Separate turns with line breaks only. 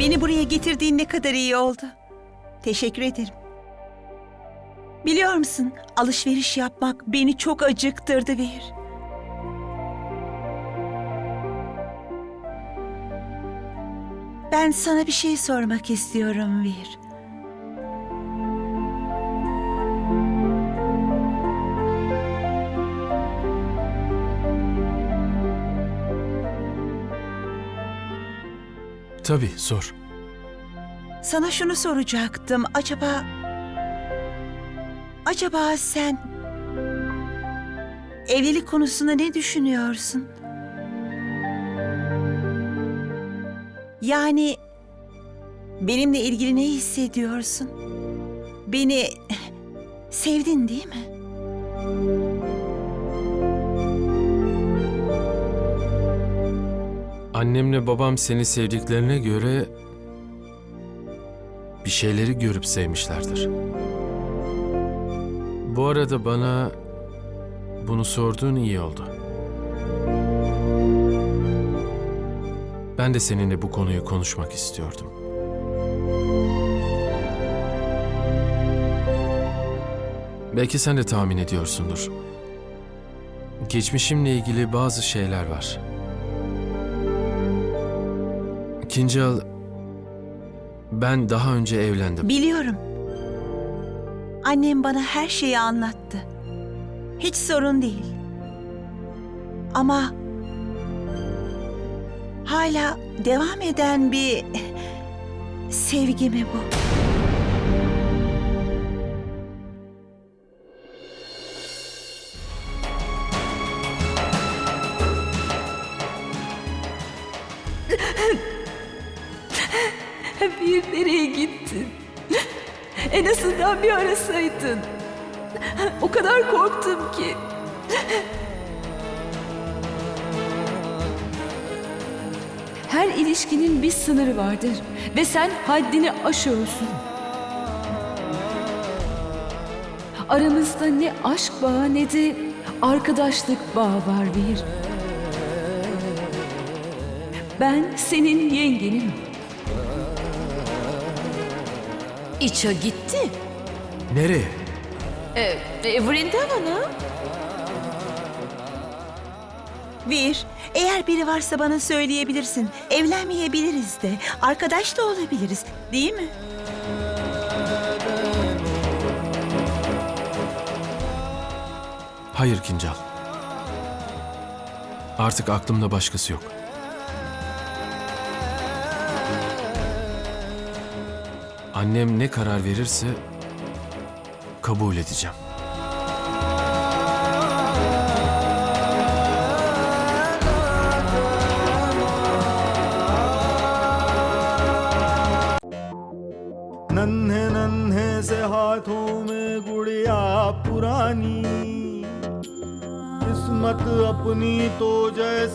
Beni buraya getirdiğin ne kadar iyi oldu. Teşekkür ederim. Biliyor musun, alışveriş yapmak beni çok acıktırdı Vir. Ben sana bir şey sormak istiyorum Vir.
Tabii sor.
Sana şunu soracaktım. Acaba... Acaba sen... Evlilik konusunda ne düşünüyorsun? Yani... Benimle ilgili ne hissediyorsun? Beni... Sevdin değil mi?
Annemle babam seni sevdiklerine göre bir şeyleri görüp sevmişlerdir. Bu arada bana bunu sorduğun iyi oldu. Ben de seninle bu konuyu konuşmak istiyordum. Belki sen de tahmin ediyorsundur. Geçmişimle ilgili bazı şeyler var. Kincal, ben daha önce evlendim.
Biliyorum. Annem bana her şeyi anlattı. Hiç sorun değil. Ama hala devam eden bir sevgi mi bu?
Bir nereye gittin? En azından bir arasaydın. O kadar korktum ki. Her ilişkinin bir sınırı vardır ve sen haddini aşıyorsun. Aramızda ne aşk bağı ne de arkadaşlık bağı var bir. Ben senin yengenim.
İça gitti.
Nereye?
E, Vrindavan'a.
Bir, eğer biri varsa bana söyleyebilirsin. Evlenmeyebiliriz de, arkadaş da olabiliriz, değil mi?
Hayır Kincal. Artık aklımda başkası yok. Annem ne karar verirse kabul edeceğim.
नन्हे नन्हे से हाथों में गुड़िया पुरानी किस्मत अपनी तो जैसे